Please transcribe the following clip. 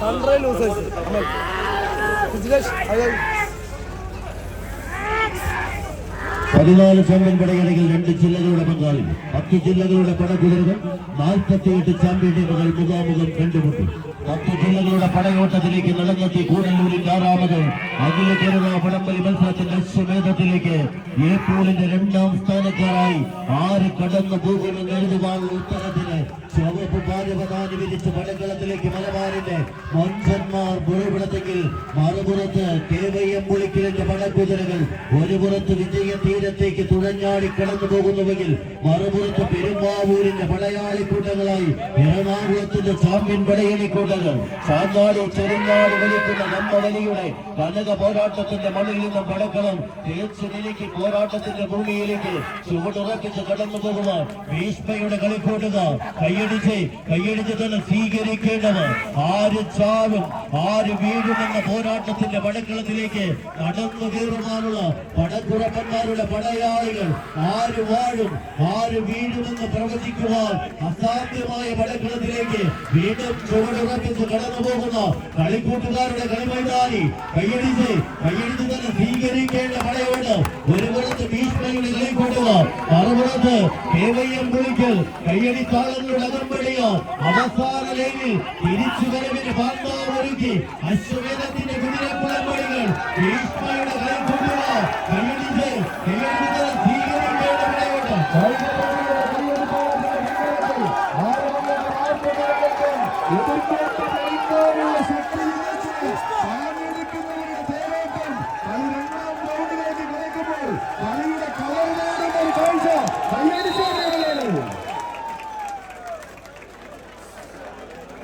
സൺറൈ losers Vijilesh അയ്യോ പതിനാല് champion പടയണികൾ രണ്ട് ജില്ലകളുടെ പങ്കാളി പത്ത് ജില്ലകളുടെ പടക്കുതിരുകൾ ചാമ്പ്യൻ ടീമുകൾ മുഖാമുഖം കണ്ടുമുട്ടി. പത്ത് ജില്ലകളുടെ പടയോട്ടത്തിലേക്ക് നടന്നെത്തി കൂടല്ലൂരിന്റെ ആറാമത് അഖില കേരള പടംപലി മത്സരത്തിന്റെ അശ്വമേധത്തിലേക്ക് ഏപ്രിലിന്റെ രണ്ടാം സ്ഥാനക്കാരായി ആറ് കടന്നു പോകുമെന്ന് എഴുതുവാനുള്ള ഉത്തരത്തിന് ചുവപ്പ് പാരപതാനി വിരിച്ച് പടക്കളത്തിലേക്ക് മലബാറിന്റെ മഞ്ചന്മാർ പുറപ്പെടുത്തെങ്കിൽ മറുപുറത്ത് കേവയ്യം പുളിക്കലിന്റെ പടക്കുതിരകൾ ഒരു പുറത്ത് വിജയ തീരത്തേക്ക് തുഴഞ്ഞാടി കടന്നു പോകുന്നുവെങ്കിൽ മറുപുറത്ത് പെരുമ്പാവൂരിന്റെ പടയാളിക്കൂട്ടങ്ങളായി എറണാകുളത്തിന്റെ ചാമ്പ്യൻ പടയണിക്കൂട്ടങ്ങൾ ചാന്താടി ചെറുങ്ങാട് വലിക്കുന്ന നമ്മവലിയുടെ കനക പോരാട്ടത്തിന്റെ മണ്ണിൽ നിന്നും പടക്കളം തിരിച്ചു നിലയ്ക്ക് പോരാട്ടത്തിന്റെ ഭൂമിയിലേക്ക് ചുവടുറപ്പിച്ച് കടന്നു പോകുന്ന ഭീഷ്മയുടെ കളിക്കൂട്ടുക കൈയടിച്ച് കൈയടിച്ച് തന്നെ സ്വീകരിക്കേണ്ടവർ ആര് ചാവും ആര് വീഴുമെന്ന പോരാട്ടത്തിന്റെ പടക്കളത്തിലേക്ക് നടന്നു കയറുവാനുള്ള പടക്കുറപ്പന്മാരുടെ പടയാളികൾ ആര് വാഴും ആര് വീഴുമെന്ന് പ്രവചിക്കുവാൻ അസാധ്യമായ പടക്കളത്തിലേക്ക് വീണ്ടും ചുവടുറപ്പിച്ച് കടന്നു പോകുന്ന കളിക്കൂട്ടുകാരുടെ കളിമൈതാനി. കൈയടിച്ച് കൈയടിച്ച് തന്നെ സ്വീകരിക്കേണ്ട പടയോട് ഒരു പുറത്ത് ഭീഷ്മയുടെ കളിക്കൂട്ടുക. മറുപുറത്ത് കേവയ്യം കുളിക്കൽ. കൈയടി താളങ്ങളുടെ അകമ്പടിയ അവസാന ലൈനിൽ തിരിച്ചു വരവിന് പാർമാവൊരുക്കി അശ്വമേധത്തിന്റെ കുതിരക്കുളമ്പടികൾ ഭീഷ്മയുടെ കളിക്കൂട്ടുക കൈയടിച്ച് കൈയടിച്ച് തന്നെ സ്വീകരിക്കേണ്ട പടയോട് എതിർപ്പ്